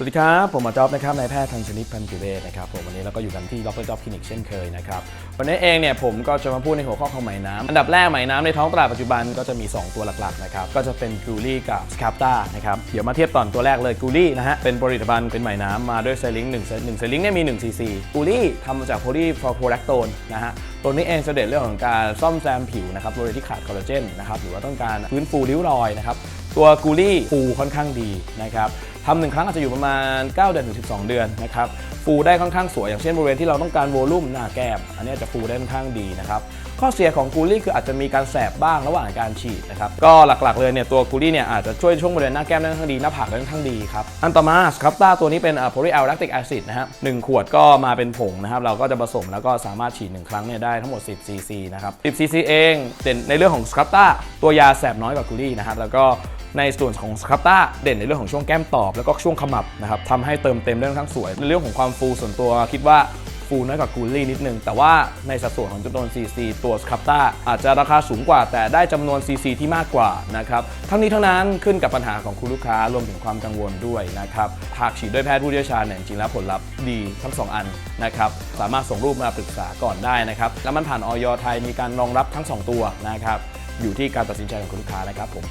สวัสดีครับ ผมหมอจ๊อบนะครับนายแพทย์ทางชนิดพันธุเวศนะครับผมวันนี้เราก็อยู่กันที่ดรจ๊อบคลินิกเช่นเคยนะครับวันนี้เองเนี่ยผมก็จะมาพูดในหัวข้อของไหมน้ำอันดับแรกไหมน้ำในท้องตลาดปัจจุบันก็จะมี 2 ตัวหลักๆนะครับก็จะเป็นกูลี่กับสคาปตานะครับเดี๋ยวมาเทียบตอนตัวแรกเลยกูลี่นะฮะเป็นผลิตภัณฑ์เป็นไหมน้ำมาด้วยไซลิงค์1เซน1ไซลิงเนี่ยมี1 cc กูลี่ทำมาจากโพลีฟอร์โพแลคโตนนะฮะตัวนี้เองจะเด่นเรื่องของการซ่อมแซมผิวนะครับโดยที่ขาดคอลลาเจนนะครับหรือว่าต้องการฟื้นฟูริ้วรอยนะครับตัวกูลี่ฟูค่อนข้างดีนะครับ ทำหนึ่งครั้งอาจจะอยู่ประมาณ 9 เดือนถึง 12 เดือนนะครับฟูได้ค่อนข้างสวยอย่างเช่นบริเวณที่เราต้องการโวลุ่มหน้าแก้มอันนี้จะฟูได้ค่อนข้างดีนะครับข้อเสียของกูลี่คืออาจจะมีการแสบบ้างระหว่างการฉีดนะครับก็หลักๆเลยเนี่ยตัวกูลี่เนี่ยอาจจะช่วยช่วงบริเวณหน้าแก้มได้ค่อนข้างดีหน้าผากได้ค่อนข้างดีครับอันต่อมาสครับต้าตัวนี้เป็นโพลีแอลแลคติกแอซิดนะฮะหนึ่งขวดก็มาเป็นผงนะครับเราก็จะผสมแล้วก็สามารถฉีดหนึ่งครั้งเนี่ยได้ทั้งหมด 10 cc นะครับ 10 cc เองเด่นในเรื่องของสครับต้าตัวยาแสบน้อยกว่ากูลี่นะครับแล้วก็ ในส่วนของสครับต้าเด่นในเรื่องของช่วงแก้มตอบ แล้วก็ช่วงขมับนะครับทำให้เติมเต็มได้ค่อนข้างสวย ในเรื่องของความฟูส่วนตัวคิดว่าฟูน้อยกว่ากูลี่นิดนึง แต่ว่าในสัดส่วนของจำนวน CC ตัวสครับต้าอาจจะราคาสูงกว่า แต่ได้จำนวน CC ที่มากกว่านะครับทั้งนี้ทั้งนั้นขึ้นกับปัญหาของคุณลูกค้ารวมถึงความกังวลด้วยนะครับหากฉีดด้วยแพทย์ผู้เชี่ยวชาญเนี่ยจริงแล้วผลลัพธ์ดีทั้ง 2 อันนะครับสามารถส่งรูปมาปรึกษาก่อนได้นะครับแล้วมันผ่านออยไทยมีการรองรับทั้ง 2 ตัวนะครับอยู่ที่การตัดสินใจของคุณลูกค้านะครับผม